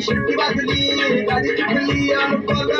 शिट्टी वाजली गाडी चुकली अनुभव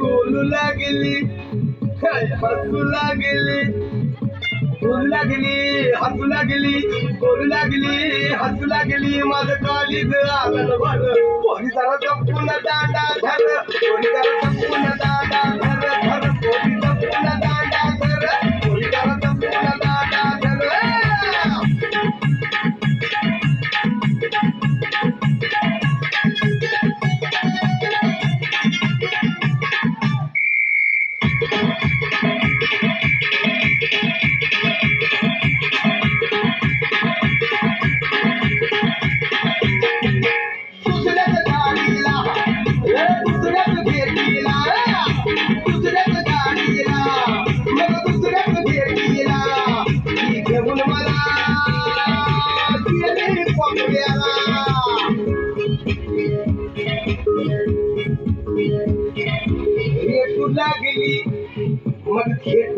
बोलू लागली हसू लागली. बोलू लागली हसू लागली बोलू लागली हसू लागली. माझं कॉलेज आलं बरं कोणी जरा जपून दांडा झालं. कोणी जरा লাগলি আমার খেত